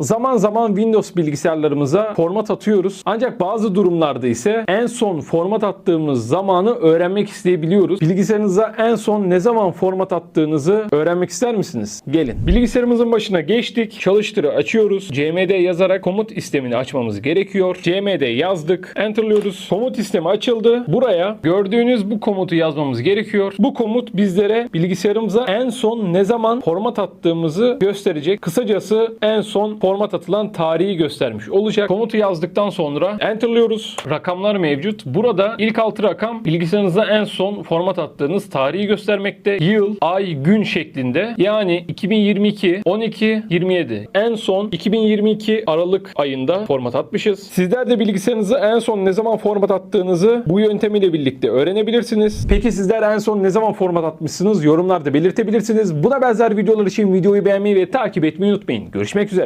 Zaman zaman Windows bilgisayarlarımıza format atıyoruz. Ancak bazı durumlarda ise en son format attığımız zamanı öğrenmek isteyebiliyoruz. Bilgisayarınıza en son ne zaman format attığınızı öğrenmek ister misiniz? Gelin. Bilgisayarımızın başına geçtik. Çalıştırı açıyoruz. CMD yazarak komut istemini açmamız gerekiyor. CMD yazdık. Enter'lıyoruz. Komut istemi açıldı. Buraya gördüğünüz bu komutu yazmamız gerekiyor. Bu komut bizlere bilgisayarımıza en son ne zaman format attığımızı gösterecek. Kısacası en son format atılan tarihi göstermiş olacak. Komutu yazdıktan sonra enter'lıyoruz. Rakamlar mevcut. Burada ilk altı rakam bilgisayarınıza en son format attığınız tarihi göstermekte. Yıl, ay, gün şeklinde. Yani 2022 12 27. En son 2022 Aralık ayında format atmışız. Sizler de bilgisayarınıza en son ne zaman format attığınızı bu yöntemiyle birlikte öğrenebilirsiniz. Peki sizler en son ne zaman format atmışsınız? Yorumlarda belirtebilirsiniz. Buna benzer videolar için videoyu beğenmeyi ve takip etmeyi unutmayın. Görüşmek üzere.